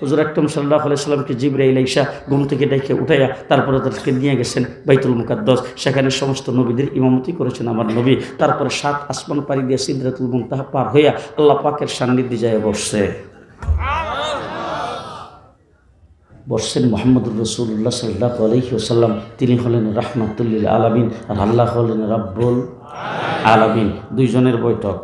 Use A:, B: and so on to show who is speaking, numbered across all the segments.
A: হুজুর একদম সাল্লাহ আলাইসাল্লামকে জিবরাইল ইসা ঘুম থেকে ডেকে উঠাইয়া তারপরে তাদেরকে নিয়ে গেছেন বাইতুল মুকাদ্দস। সেখানে সমস্ত নবীদের ইমামতি করেছেন আমার নবী। তারপরে সাত আসমান পাড়ি দিয়ে সিদ্ধাতুল মুনতাহা পার হইয়া আল্লাহ পাকের সান্নিধ্যে যায় বসছে। বর্ষেন মোহাম্মদুর রসুল্লাহ সাল্লাহ আলহি ওসাল্লাম তিনি হলেন রাহমাতুল্লিল আলামিন আর আল্লাহ হলেন রাব্বুল আলামিন। দুইজনের বৈঠক।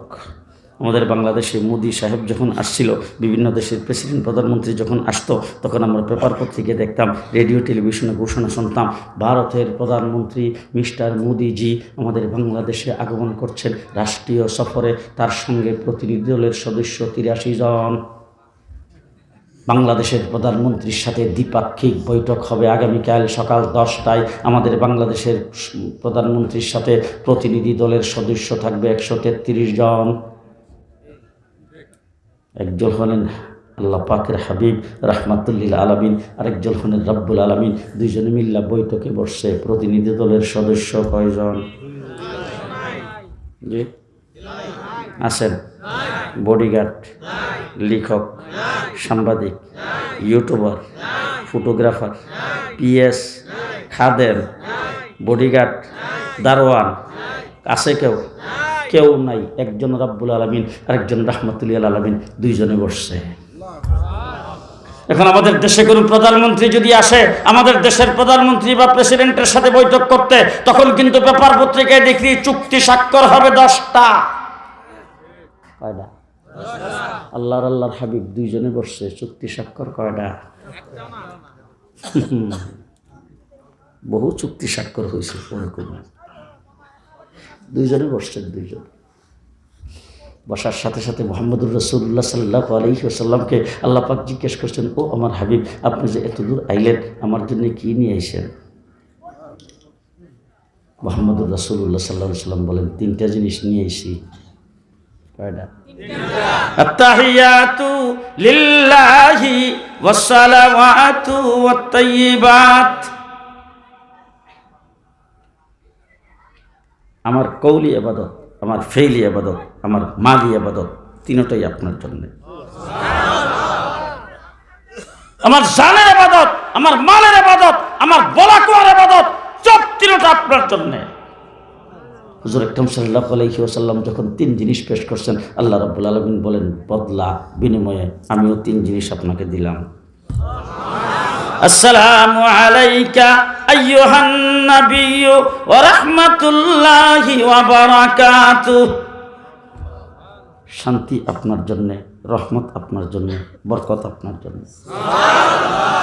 A: আমাদের বাংলাদেশে মোদি সাহেব যখন আসছিল, বিভিন্ন দেশের প্রেসিডেন্ট প্রধানমন্ত্রী যখন আসতো, তখন আমরা পেপার পত্রিকায় দেখতাম রেডিও টেলিভিশনে ঘোষণা শুনতাম, ভারতের প্রধানমন্ত্রী মিস্টার মোদিজি আমাদের বাংলাদেশে আগমন করছেন, রাষ্ট্রীয় সফরে তার সঙ্গে প্রতিনিধি দলের সদস্য তিরাশি জন। বাংলাদেশের প্রধানমন্ত্রীর সাথে দ্বিপাক্ষিক বৈঠক হবে আগামীকাল সকাল দশটায়। আমাদের বাংলাদেশের প্রধানমন্ত্রীর সাথে প্রতিনিধি দলের সদস্য থাকবে একশো তেত্রিশ জন। একজন হলেন আল্লাহ পাকের হাবিব, রাহমাতুল্লিল আলমিন আরেকজন হলেন রব্বুল আলমিন। দুইজনে মিল্লা বৈঠকে বসছে, প্রতিনিধি দলের সদস্য কয়জন? জি? আছেন? বডিগার্ড, লেখক, সাংবাদিক, ইউটিউবার, ফটোগ্রাফার, পিএস, খাদেম, বডিগার্ড, দারোয়ান, আছে কেউ? কেউ নাই, একজন রাব্বুল আলমিন, আরেকজন রাহমাতুল্লাহ আলমিন, দুইজনে বসছে। এখন আমাদের দেশে কোনো প্রধানমন্ত্রী যদি আসে, আমাদের দেশের প্রধানমন্ত্রী বা প্রেসিডেন্টের সাথে বৈঠক করতে, তখন কিন্তু পেপার পত্রিকায় দেখি চুক্তি স্বাক্ষর হবে দশটা। কয়টা? আল্লাহর আল্লাহর হাবিব, দুইজনে বসছে, চুক্তি স্বাক্ষর কয়টা? বহু চুক্তি স্বাক্ষর হয়েছে দুইজনে বসছেন দুইজন বসার সাথে সাথে মোহাম্মদুর রসুল্লাহ সাল্লাহ আলহি আসাল্লামকে আল্লাহ পাক জিজ্ঞেস করছেন ও আমার হাবিব আপনি যে এত দূর আইলেন আমার জন্য কি নিয়ে আইসেন মোহাম্মদুর রসুল্লাহ সাল্লাহ সাল্লাম বলেন তিনটা জিনিস নিয়ে আইসি কয়টা التحيات لله والصلوات والطيبات আমার কৌলি আবাদত, আমার ফেইলি আবাদত, আমার মালি আবাদত, তিনটাই আপনার জন্য। আমার জানের আবাদত, আমার মালের আবাদত, আমার বলা বলাকুয়ার আবাদত, সব তিনটা আপনার জন্যে। হুজুর একদম সাল্লাহ আলহি ওসাল্লাম যখন তিন জিনিস পেশ করছেন, আল্লাহ রাব্বুল আলমিন বলেন, বদলা, বিনিময়ে আমিও তিন জিনিস আপনাকে দিলাম। আলাইকা আইয়ুহান নাবিয়্যু ওয়া রাহমাতুল্লাহি ওয়া বারাকাতুহু। শান্তি আপনার জন্যে। রহমত আপনার জন্য বরকত আপনার জন্য।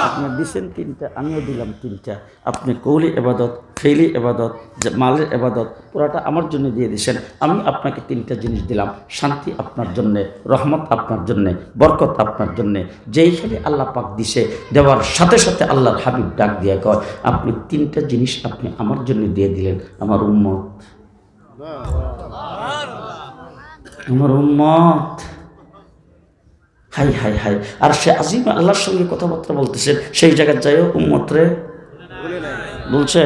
A: আপনি দিছেন তিনটা আমিও দিলাম তিনটা। আপনি কৌলি এবাদত ফেলি এবাদত মালের এবাদত পুরাটা আমার জন্য দিয়ে দিছেন। আমি আপনাকে তিনটা জিনিস দিলাম। শান্তি আপনার জন্যে রহমত আপনার জন্যে বরকত আপনার জন্যে। যেই খালি আল্লাহ পাক দিছে দেওয়ার সাথে সাথে আল্লাহর হাবিব ডাক দিয়ে কয় আপনি তিনটা জিনিস আপনি আমার জন্য দিয়ে দিলেন আমার উম্মত। আমার উম্মত। হাই হাই হাই। আর সে আজিম আল্লাহর সঙ্গে কথাবার্তা বলতেছেন সেই জায়গায় যাইও উম্মত রে বলছে?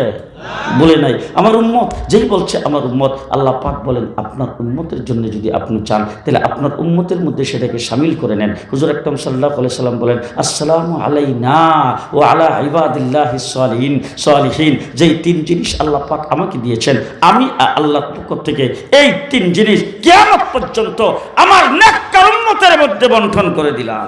A: বলে নাই। আমার উম্মত, যেই বলছে আমার উম্মত, আল্লাহ পাক বলেন, আপনার উম্মতের জন্য যদি আপনি চান, তাহলে আপনার উম্মতের মধ্যে সেটাকে সামিল করে নেন। হুজুর একদম সাল্লাহ সাল্লাম বলেন, আসসালামু আলাইনা ও আলা ইবাদিল্লাহ সালিহীন সালিহীন। যেই তিন জিনিস আল্লাহ পাক আমাকে দিয়েছেন, আমি আল্লাহ পক্ষ থেকে এই তিন জিনিস কেমন পর্যন্ত আমার নেককার উম্মতের মধ্যে বন্টন করে দিলাম।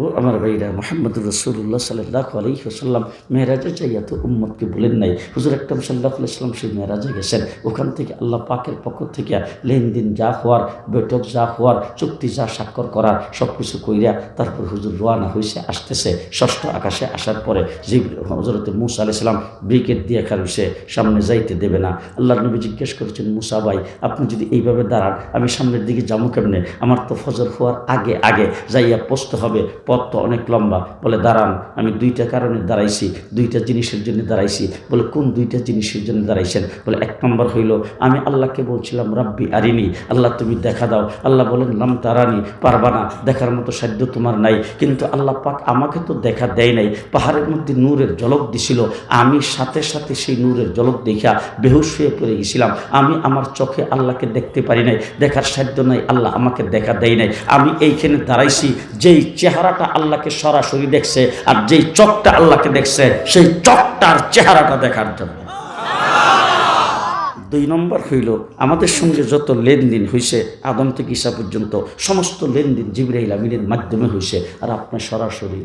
A: ও আমার ভাইরা, মোহাম্মদুর রসুল্লাহ সাল্লাহ আলহি ওসাল্লাম মেয়েরাজে যাইয়া তো উম্মতকে বলেন নাই। হুজুর একদম সাল্লাহ সাল্লাম সেই মেয়েরাজে গেছেন। ওখান থেকে আল্লাহ পাকের পক্ষ থেকে লেনদেন যা হওয়ার, বৈঠক যা হওয়ার, চুক্তি যা স্বাক্ষর করার সব কিছু কইরা তারপর হুজুর রোয়ানা হয়েছে আসতেছে। ষষ্ঠ আকাশে আসার পরে যে হজরত মুসা আলাইসালাম ব্রিকেট দিয়ে খারুছে, সামনে যাইতে দেবে না। আল্লাহ নবী জিজ্ঞেস করেছেন, মুসা ভাই, আপনি যদি এইভাবে দাঁড়ান, আমি সামনের দিকে যাব কেমনে? আমার তো ফজর হওয়ার আগে আগে যাইয়া পোস্ত হবে পথ তো অনেক লম্বা। বলে, দাঁড়ান, আমি দুইটা কারণে দাঁড়াইছি, দুইটা জিনিসের জন্য দাঁড়াইছি। বলে, কোন দুইটা জিনিসের জন্য দাঁড়াইছেন? বলে, এক নম্বর হইল, আমি আল্লাহকে বলছিলাম, রাব্বি আরিনি, আল্লাহ তুমি দেখা দাও। আল্লাহ বলেন, লাম তারানি, পারবা না, দেখার মতো সাধ্য তোমার নাই। কিন্তু আল্লাহ পাক আমাকে তো দেখা দেয় নাই। পাহাড়ের মধ্যে নূরের জলক দিছিল। আমি সাথে সাথে সেই নূরের জলক দেখা বেহুশ হয়ে পড়ে গেছিলাম। আমি আমার চোখে আল্লাহকে দেখতে পারি নাই। দেখার সাধ্য নাই, আল্লাহ আমাকে দেখা দেয় নাই। আমি এইখানে দাঁড়াইছি, যেই চেহারাটা আল্লাহকে সরাসরি দেখছে আর যেই চোখটা আল্লাহকে দেখছে, সেই চোখটার চেহারাটা দেখার জন্য। দুই নম্বর হইল, আমাদের সঙ্গে যত লেনদেন হয়েছে আদম থেকে ঈসা পর্যন্ত, সমস্ত লেনদেন জিবরাইল আমিনের মাধ্যমে হয়েছে আর আপনার সরাসরি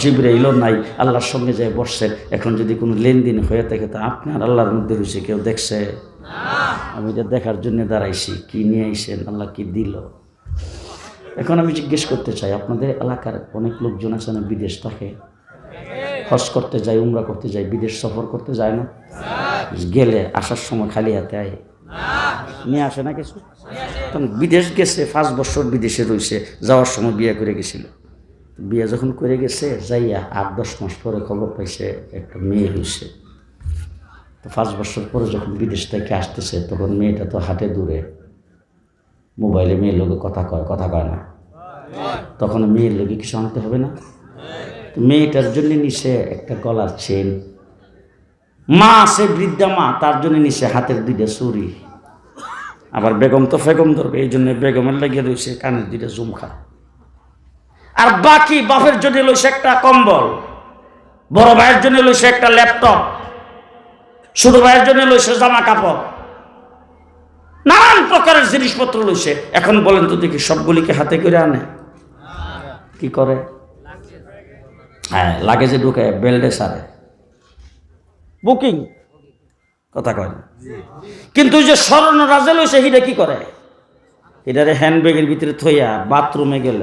A: জিবরাইলও নাই, আল্লাহর সঙ্গে যায় বসছেন এখন যদি কোনো লেনদেন হয়ে থাকে, তা আপনার আল্লাহর মধ্যে হয়েছে কেউ দেখছে? আমি এটা দেখার জন্য দাঁড়াইছি। কি নিয়ে আইসেন আল্লাহ কি দিল? এখন আমি জিজ্ঞেস করতে চাই, আপনাদের এলাকার অনেক লোকজন আছে না বিদেশ থাকে। হজ করতে যায়, উমরা করতে যায়, বিদেশ সফর করতে যায় না? গেলে, আসার সময় খালি হাতে আয়। নিয়ে আসে না কিছু? তখন বিদেশ গেছে, পাঁচ বছর বিদেশে রয়েছে, যাওয়ার সময় বিয়ে করে গেছিল। বিয়ে যখন করে গেছে, যাইয়া আট দশ মাস পরে খবর পাইছে, একটা মেয়ে হয়েছে তো পাঁচ বছর পরে যখন বিদেশ থেকে আসতেছে, তখন মেয়েটা তো হাটে দূরে। মোবাইলে মেয়ের লোকে কথা কয় কথা কয় না। তখন মেয়ের লোকে কিছু আনতে হবে না। মেয়েটার জন্য নিছে একটা গলার চেন। মা আছে বৃদ্ধা মা, তার জন্য নিছে হাতের দুইটা চুরি আবার বেগম তো ফেগম ধরবে, এই জন্য বেগমের লাগিয়ে রয়েছে কানের দুইটা জুমখা আর বাকি বাপের জন্য লইছে একটা কম্বল। বড় ভাইয়ের জন্য লইছে একটা ল্যাপটপ। ছোট ভাইয়ের জন্য লইছে জামা কাপড়। প্রকারের জিনিসপত্র লইছে। এখন বলেন তো দেখি সবগুলিকে হাতে করে আনে। কি করে? হ্যাঁ লাগেজে ঢুকে বেল্টে সারে। বুকিং। কথা কয় কিন্তু যে স্বর্ণ রাজা লইছে হিটা কি করে? এটারে হ্যান্ডব্যাগের ভিতরে থইয়া বাথরুমে গেল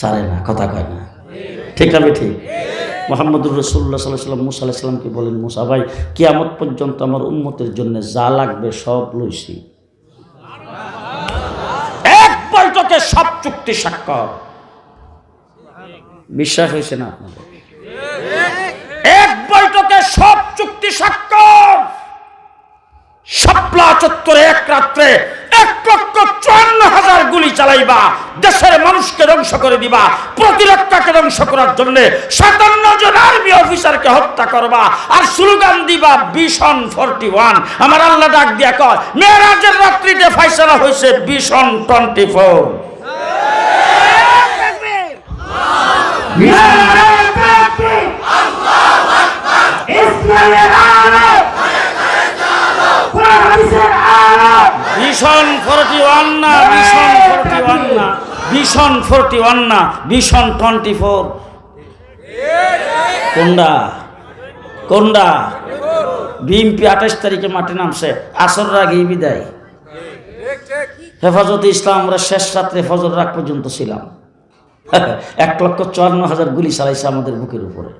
A: সারে না কথা কয় না। ঠিক না ঠিক মোহাম্মদুর রসুল্লাহ সাল্লাহ সাল্লাম মুসা আলাহ সাল্লামকে বলেন, মুসা ভাই, কিয়ামত পর্যন্ত আমার উন্মতের জন্য যা লাগবে সব লইছি। এক বৈঠকে সব চুক্তি স্বাক্ষর। বিশ্বাস হয়েছে না আপনাদের? এক বৈঠকে সব চুক্তি স্বাক্ষর। শাপলা চত্বরে এক রাত্রে এক লক্ষ চুয়ান্ন হাজার গুলি চালাইবা, দেশের মানুষকে ধ্বংস করে দিবা, প্রতিরক্ষাকে ধ্বংস করার জন্য সাতান্ন জন আর্মি অফিসারকে হত্যা করবা, আর স্লোগান দিবা বিশন ফোরটি ওয়ান। আমার আল্লাহ ডাক দিয়া কর মেয়েরাজের রাত্রিতে ফাইসলা হয়েছে বিশন টোয়েন্টি ফোর। ভীষণ ফোরটি ওয়ান না, ভীষণ ফোরটি ওয়ান না, ভীষণ ফোরটি ওয়ান না, ভীষণ টোয়েন্টি ফোর। কোনডা? কোনডা? বিএমপি আঠাশ তারিখে মাঠে নামছে, আসর আগেই বিদায়। হেফাজতে ইসলাম, আমরা শেষ রাত্রে ফজর রাগ পর্যন্ত ছিলাম। এক লক্ষ চুয়ান্ন হাজার গুলি চালাইছে আমাদের বুকের উপরে।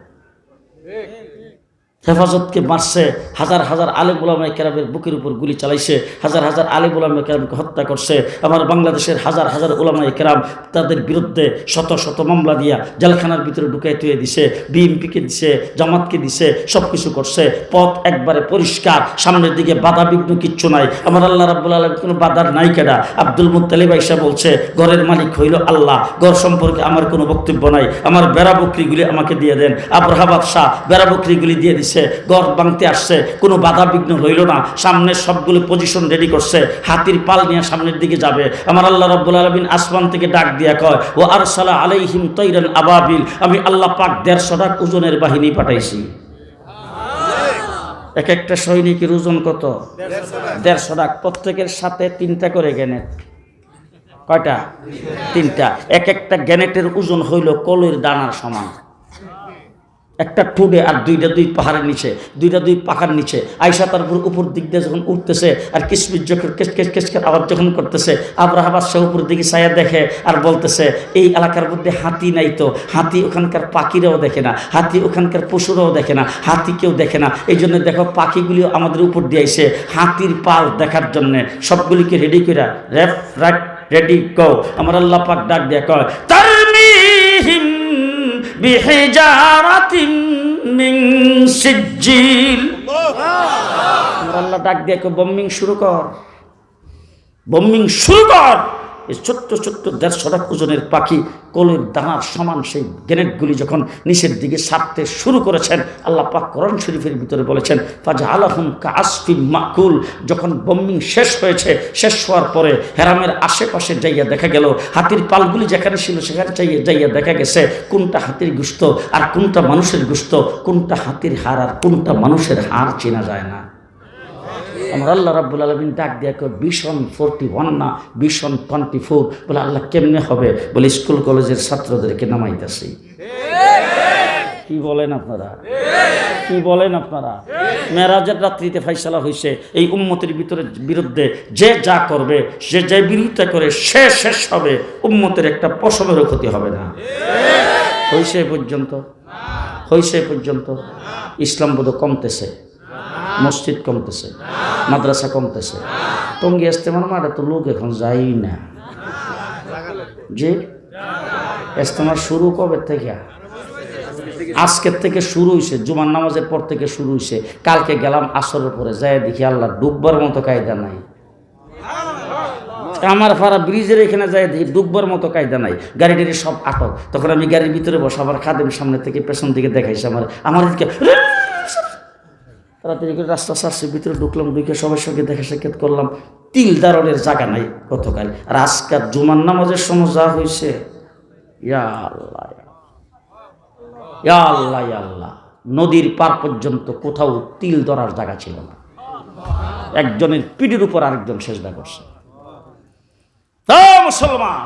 A: হেফাজতকে মারছে, হাজার হাজার আলে গোলামাই কেরামের বুকের উপর গুলি চালাইছে, হাজার হাজার আলে গোলামাই কেরামকে হত্যা করছে। আমার বাংলাদেশের হাজার হাজার ওলামাই কেরাম তাদের বিরুদ্ধে শত শত মামলা দিয়া জেলখানার ভিতরে ঢুকাই তুয়ে দিছে বিএমপিকে দিছে, জামাতকে দিছে সব কিছু করছে। পথ একবারে পরিষ্কার, সামনের দিকে বাধা বিঘ্ন কিচ্ছু নাই। আমার আল্লাহ রাব্বুল আলম কোনো বাধার নাই কেডা? আব্দুল মুত্তালিব আইসা বলছে, ঘরের মালিক হইল আল্লাহ, ঘর সম্পর্কে আমার কোনো বক্তব্য নাই। আমার বেড়া বকরিগুলি আমাকে দিয়ে দেন। আব্রাহাবাদ শাহ বেড়া বকরিগুলি দিয়ে দিছে। গড় ভাঙতে আসছে কোনো বাধা বিঘ্ন রইল না। সামনে সবগুলো পজিশন রেডি করছে হাতির পাল নিয়ে সামনের দিকে যাবে। আমার আল্লাহ রাব্বুল আলমিন আসমান থেকে ডাক দিয়া কয় ও আর সালা আলাইহিম তৈরান আবাবিল আমি আল্লাহ পাক দেড়শো টাক ওজনের বাহিনী পাঠাইছি। এক একটা সৈনিকের ওজন কত? দেড়শো ডাক প্রত্যেকের সাথে তিনটা করে গ্যানেট। কয়টা? তিনটা। এক একটা গ্যানেটের ওজন হইল কলের দানার সমান। একটা টুডে আর দুইটা দুই পাহাড়ের নিচে, দুইটা দুই পাখার নিচে। আয়সা তার উপর উপর দিক দিয়ে যখন উঠতেছে আর কিসমিস যখন কেস কেস কেস আবার যখন করতেছে আবরাহাবাদ সে উপর দিকে ছায়া দেখে আর বলতেছে, এই এলাকার মধ্যে হাতি নাই তো, হাতি ওখানকার পাখিরাও দেখে না, হাতি ওখানকার পশুরাও দেখে না, হাতি কেউ দেখে না। এই জন্য দেখো পাখিগুলিও আমাদের উপর দিয়ে আইসে হাতির পাল দেখার জন্যে সবগুলিকে রেডি করে রেফ, রাইট রেডি কও আমার আল্লাহ পাক ডাক দিয়ে কয় মিন সিজ্জিল। আল্লাহ ডাক দিয়ে বম্বিং শুরু কর। বম্বিং শুরু কর। এই ছোট্ট ছোট্ট দেড়শো টাকা ওজনের পাখি কলের দানার সমান সেই গ্রেনেডগুলি যখন নিচের দিকে সারতে শুরু করেছেন, আল্লাহ পাক করণ শরীফের ভিতরে বলেছেন ফাজা আলাহুম কাসফিল মাকুল। যখন বম্বিং শেষ হয়েছে, শেষ হওয়ার পরে হেরামের আশেপাশে যাইয়া দেখা গেল, হাতির পালগুলি যেখানে ছিল সেখানে যাইয়া যাইয়া দেখা গেছে, কোনটা হাতির গুস্ত আর কোনটা মানুষের গুস্ত, কোনটা হাতির হাড় আর কোনটা মানুষের হাড় চেনা যায় না। আমার আল্লাহ রাব্বুল আলমিন ডাক দিয়ে কেউ ভীষণ ফোরটি ওয়ান না, ভীষণ টোয়েন্টি ফোর বলে, আল্লাহ কেমনে হবে? বলে, স্কুল কলেজের ছাত্রদেরকে নামাইতেছি। কি বলেন আপনারা? কি বলেন আপনারা? মেরাজের রাত্রিতে ফাইসালা হয়েছে এই উম্মতের ভিতরে, বিরুদ্ধে যে যা করবে যে যে বিরোধিতা করে, সে শেষ হবে। উম্মতের একটা পশমেরও ক্ষতি হবে না। হয়েছে পর্যন্ত? হয়েছে পর্যন্ত? ইসলাম বোধ কমতেছে। মসজিদ কমতেছে, মাদ্রাসা কমতেছে। টঙ্গি ইস্তেমার মাঠে তো লোক এখন যাই না। যে ইস্তেমার শুরু কবে থেকে? আজকের থেকে শুরু হয়েছে জুমার নামাজের পর থেকে শুরু হয়েছে কালকে গেলাম আসরের পরে যাই দেখি আল্লাহ ডুববার মতো কায়দা নাই। আমার ফারা ব্রিজের এখানে যাই দেখি ডুববার মতো কায়দা নাই। গাড়ি টাড়ি সব আটক। তখন আমি গাড়ির ভিতরে বসে আমার খাদেম সামনে থেকে পেছন দিকে দেখাইছে আমার। আমার তাড়াতাড়ি করে রাস্তা সারছে, ভিতরে ঢুকলাম, ঢুকে সবার সঙ্গে দেখা সাক্ষাৎ করলাম। তিল দারণের জায়গা নাই গতকাল। আর আজকাল জুমার নামাজের সময় যা হয়েছে আল্লাহ আল্লাহ নদীর পার পর্যন্ত কোথাও তিল ধরার জায়গা ছিল না। একজনের পিঠের উপর আরেকজন সেজদা করছে। মুসলমান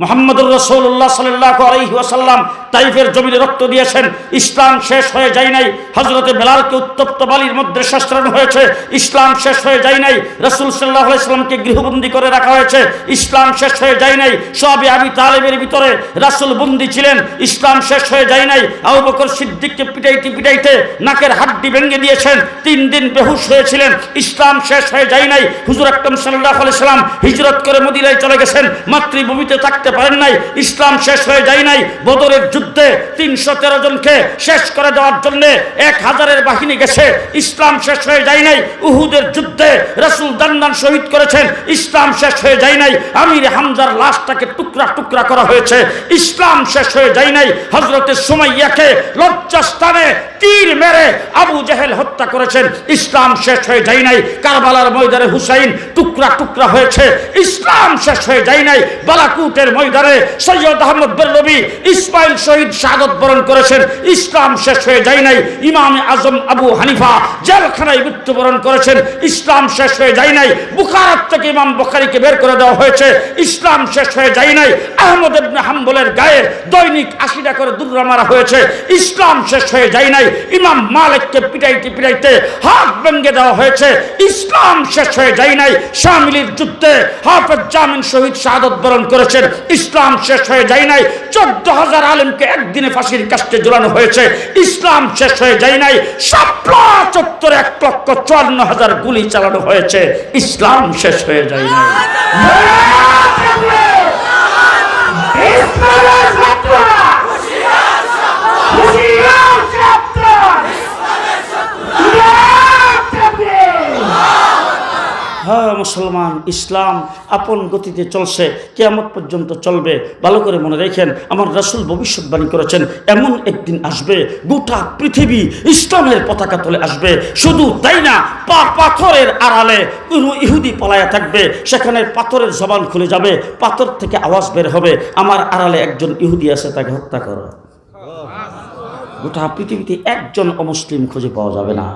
A: মোহাম্মদুর রসৌল্লাহ সাল্লাহ আলহি ওয়াসাল্লাম তাইফের জমিনে রক্ত দিয়েছেন। ইসলাম শেষ হয়ে যায় নাই। হজরতে বেলালকে উত্তপ্ত বালির মধ্যে শাস্ত্রানো হয়েছে। ইসলাম শেষ হয়ে যায় নাই। রসুল সাল্লাহ আলাইসাল্লামকে গৃহবন্দী করে রাখা হয়েছে। ইসলাম শেষ হয়ে যায় নাই। সবে আবি তালেবের ভিতরে রাসুল বন্দী ছিলেন। ইসলাম শেষ হয়ে যায় নাই। আবু বকর সিদ্দিককে পিটাইতে পিটাইতে নাকের হাড্ডি ভেঙে দিয়েছেন। তিন দিন বেহুশ হয়েছিলেন। ইসলাম শেষ হয়ে যায় নাই। হুজুর আকরম সাল্লাহ আলাইসাল্লাম হিজরত করে মদিনায় চলে গেছেন। মাতৃভূমিতে থাকতে পারেন নাই, ইসলাম শেষ হয়ে যায় নাই, বদরের যুদ্ধে তিনশো তেরো জনকে শেষ করে দেওয়ার জন্য এক হাজারের বাহিনী গেছে, ইসলাম শেষ হয়ে যায় নাই, উহুদের যুদ্ধে রসুল দান্দান শহীদ করেছেন, ইসলাম শেষ হয়ে যায় নাই, আমির হামজার লাশটাকে টুকরা টুকরা করা হয়েছে, ইসলাম শেষ হয়ে যায় নাই হজরতের সুমাইয়াকে লজ্জাস্থানে তীর মেরে আবু জাহেল হত্যা করেছেন, ইসলাম শেষ হয়ে যায় নাই, কারবালার ময়দানে হুসাইন টুকরা টুকরা হয়েছে, ইসলাম শেষ হয়ে যায় নাই, বালাকুটের ময়দানে সৈয়দ আহমদ বেরলবি ইসমাইল শহীদ শাহাদত বরণ করেছেন। ইসলাম শেষ হয়ে যায় নাই। ইমাম আজম আবু হানিফা জেলখানায় মৃত্যুবরণ করেছেন। ইসলাম শেষ হয়ে যায় নাই। বুখারাত থেকে ইমাম বখারিকে বের করে দেওয়া হয়েছে। ইসলাম শেষ হয়ে যায় নাই। আহমদ হাম্বলের গায়ের দৈনিক আশিটা করে দুর্রা মারা হয়েছে। ইসলাম শেষ হয়ে যায় নাই। ইমাম মালিককে পিটাইতে পিটাইতে হাত ভেঙে দেওয়া হয়েছে। ইসলাম শেষ হয়ে যায় নাই। শামিলির যুদ্ধে হাফেজ জামিন শহীদ শাহাদত বরণ করেছেন। ইসলাম শেষ হয়ে যায় নাই। চোদ্দ হাজার আলেমকে একদিনে ফাঁসির কাস্টে জোরানো হয়েছে। ইসলাম শেষ হয়ে যায় নাই। সাপলা চত্বরে এক লক্ষ চুয়ান্ন হাজার গুলি চালানো হয়েছে। ইসলাম শেষ হয়ে যায় নাই হ্যাঁ মুসলমান, ইসলাম আপন গতিতে চলছে, কেয়ামত পর্যন্ত চলবে। ভালো করে মনে রেখেন, আমার রাসুল ভবিষ্যৎবাণী করেছেন, এমন একদিন আসবে, গোটা পৃথিবী ইসলামের পতাকা তুলে আসবে। শুধু তাই না, পা পাথরের আড়ালে কোনো ইহুদি পালায়া থাকবে, সেখানে পাথরের জবান খুলে যাবে, পাথর থেকে আওয়াজ বের হবে। আমার আড়ালে একজন ইহুদি আছে, তাকে হত্যা করো। গোটা পৃথিবীতে একজন অমুসলিম খুঁজে পাওয়া যাবে না।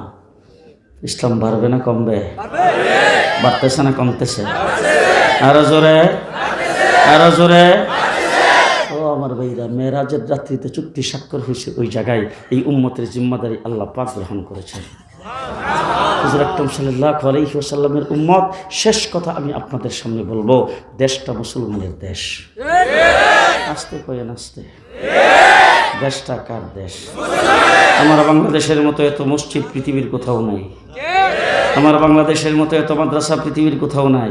A: ইসলাম বাড়বে না কমবে? বাড়তেছে না কমতেছে? আরও জোরে। আরও জোরে। ও আমার ভাইরা, মেয়েরাজের রাত্রিতে চুক্তি স্বাক্ষর হয়েছে ওই জায়গায়। এই উম্মতের জিম্মাদারি আল্লাহ পাক গ্রহণ করেছেন। হুজুর আকরম সাল্লাহ ওয়াসাল্লামের উম্মত, শেষ কথা আমি আপনাদের সামনে বলব, দেশটা মুসলমানের দেশ। আসতে কয়েন আসতে দেশটা কার দেশ। আমার বাংলাদেশের মতো এত মসজিদ পৃথিবীর কোথাও নাই। আমার বাংলাদেশের মতো এত মাদ্রাসা পৃথিবীর কোথাও নাই।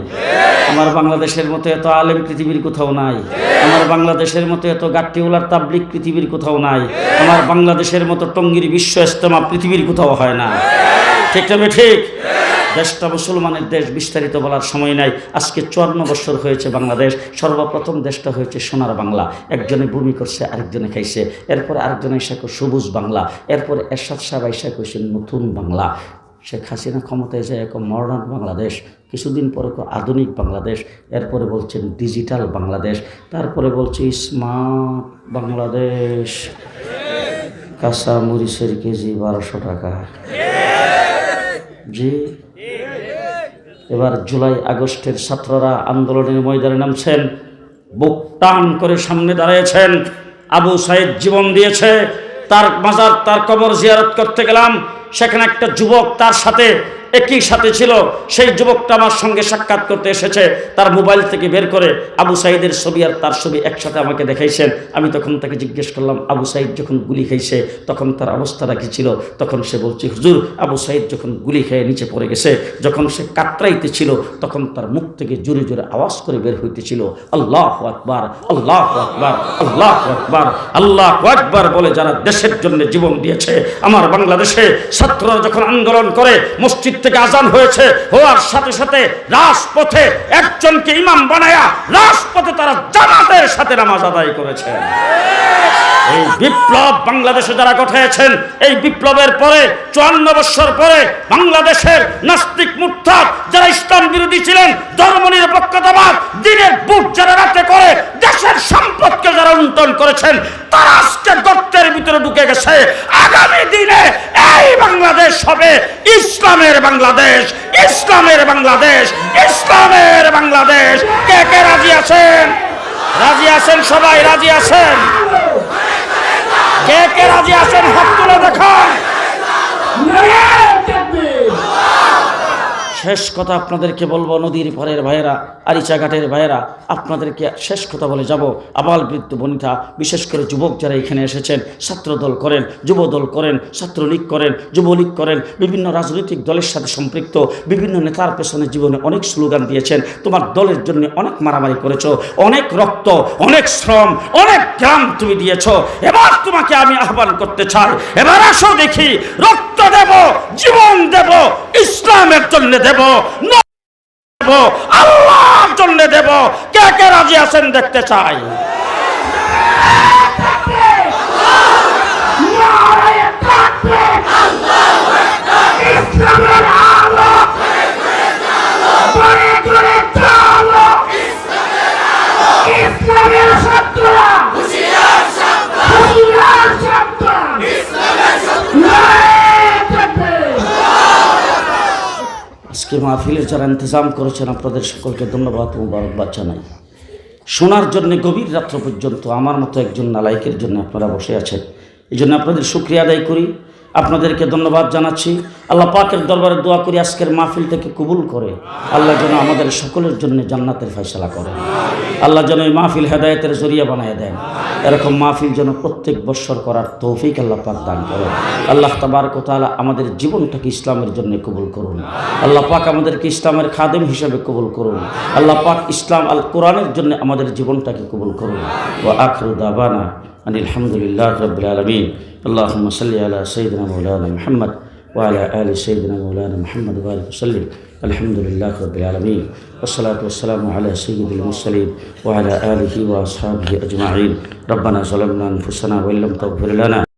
A: আমার বাংলাদেশের মতো এত আলেম পৃথিবীর কোথাও নাই। আমার বাংলাদেশের মতো এত গাট্টিওলার তাবলিক পৃথিবীর কোথাও নাই। আমার বাংলাদেশের মতো টঙ্গির বিশ্ব ইস্তেমা পৃথিবীর কোথাও হয় না। ঠিক তবে ঠিক? দেশটা মুসলমানের দেশ, বিস্তারিত বলার সময় নাই। আজকে চুয়ান্ন বছর হয়েছে বাংলাদেশ, সর্বপ্রথম দেশটা হয়েছে সোনার বাংলা। একজনে ভূমি করছে, আরেকজনে খাইছে। এরপরে আরেকজনে এসে কয়, সবুজ বাংলা। এরপরে এরশাদ সাহেব এসে কইছে নতুন বাংলা। শেখ হাসিনা ক্ষমতায় যায় এক মডার্ন বাংলাদেশ। কিছুদিন পরে আধুনিক বাংলাদেশ। এরপরে বলছেন, ডিজিটাল বাংলাদেশ। তারপরে বলছে, স্মার্ট বাংলাদেশ। কাঁচা মরিচের কেজি বারোশো টাকা। জি। এবার জুলাই আগস্টের ছাত্ররা আন্দোলনের ময়দানে নামছেন। বুক টান করে সামনে দাঁড়িয়েছেন। আবু সাইদ জীবন দিয়েছে। তার মাজার, তার কবর জিয়ারত করতে গেলাম। সেখানে একটা যুবক তার সাথে একই সাথে ছিল। সেই যুবকটা আমার সঙ্গে সাক্ষাৎ করতে এসেছে। তার মোবাইল থেকে বের করে আবু সাইদের ছবি আর তার ছবি একসাথে আমাকে দেখাইছেন। আমি তখন তাকে জিজ্ঞেস করলাম, আবু সাইদ যখন গুলি খাইছে, তখন তার অবস্থাটা কী ছিল? তখন সে বলছে, হুজুর, আবু সাইদ যখন গুলি খেয়ে নিচে পড়ে গেছে, যখন সে কাতরাইতে ছিল, তখন তার মুখ থেকে জোরে জোরে আওয়াজ করে বের হইতেছিল। আল্লাহ আকবার আল্লাহ আকবার আল্লাহ আকবার আল্লাহ আকবার বলে যারা দেশের জন্য জীবন দিয়েছে, আমার বাংলাদেশে ছাত্ররা যখন আন্দোলন করে, মসজিদ থেকে আজান হয়েছে, হওয়ার সাথে সাথে রাজপথে একজনকে ইমাম বানায়া রাজপথে তারা জামাতের সাথে নামাজ আদায় করেছে। এই বিপ্লব বাংলাদেশে যারা ঘটিয়েছেন এই বিপ্লবের পরে, চুয়ান্ন বছর পরে বাংলাদেশের নাস্তিক মুর্থাদ যারা ইসলাম বিরোধী ছিলেন, ধর্ম নিরপেক্ষতাবাদ, দিনের বুট যারা রাতে করে, দেশের সম্পদকে যারা লুণ্ঠন করেছেন গেছে। আগামী দিনে এই বাংলাদেশ হবে ইসলামের বাংলাদেশ ইসলামের বাংলাদেশ ইসলামের বাংলাদেশ। কে কে রাজি আছেন? রাজি আছেন সবাই, রাজি আছেন? কে কে রাজি আছেন? হাত তুলে দেখান। শেষ কথা আপনাদেরকে বলব, নদীর পরের ভাইয়েরা, আরিচাঘাটের ভাইয়েরা, আপনাদেরকে শেষ কথা বলে যাব। আবাল বৃদ্ধ বনিতা, বিশেষ করে যুবক যারা এখানে এসেছেন, ছাত্রদল করেন, যুবদল করেন, ছাত্রলীগ করেন, যুবলীগ করেন, বিভিন্ন রাজনৈতিক দলের সাথে সম্পৃক্ত, বিভিন্ন নেতার পেছনে জীবনে অনেক স্লোগান দিয়েছেন। তোমার দলের জন্য অনেক মারামারি করেছ, অনেক রক্ত, অনেক শ্রম, অনেক গ্রাম তুমি দিয়েছ। এবার তোমাকে আমি আহ্বান করতে চাই, এবার আসো দেখি, রক্ত দেব, জীবন দেব, ইসলামের জন্য দেব। দেব আল্লাহর জন্য দেব। কে কে রাজি আছেন দেখতে চাই
B: ইসলামের আলো করে করে চালো ইসলামের শত্রুরা হুশিয়ার শব্দ নারায়ে তাকবীর
A: আজকে মাহফিলের যারা ইন্তজাম করেছেন, আপনাদের সকলকে ধন্যবাদ মুবারকবাদ জানাই। শোনার জন্য, গভীর রাত্র পর্যন্ত আমার মতো একজন নালাইকের জন্য আপনারা বসে আছেন। এই জন্য আপনাদের শুক্রিয়া আদায় করি। আপনাদেরকে ধন্যবাদ জানাচ্ছি। আল্লাহ পাকের দরবারে দোয়া করি আজকের মাহফিল থেকে কবুল করে। আল্লাহ যেন আমাদের সকলের জন্য জান্নাতের ফয়সলা করেন। আল্লাহ যেন এই মাহফিল হেদায়েতের জরিয়া বানিয়ে দেন। এরকম মাহফিল যেন প্রত্যেক বৎসর করার তৌফিক আল্লাহ পাক দান করেন। আল্লাহ তাবার কোথালা আমাদের জীবনটাকে ইসলামের জন্য কবুল করুন। আল্লাহ পাক আমাদেরকে ইসলামের খাদেম হিসেবে কবুল করুন। আল্লাহ পাক ইসলাম আল কোরআনের জন্য আমাদের জীবনটাকে কবুল করুন। ও আখরু দাবানা আনিল আলহামদুলিল্লাহ রবিল আল্লাহ সাল্লি আলা সঈদিন মৌলানা মোহাম্মদ। وعلى آل سيدنا مولانا محمد وبارك وسلم. الحمد لله رب العالمين. والصلاة والسلام على سيد المرسلين وعلى آله وأصحابه أجمعين. ربنا ظلمنا أنفسنا وإن لم تغفر لنا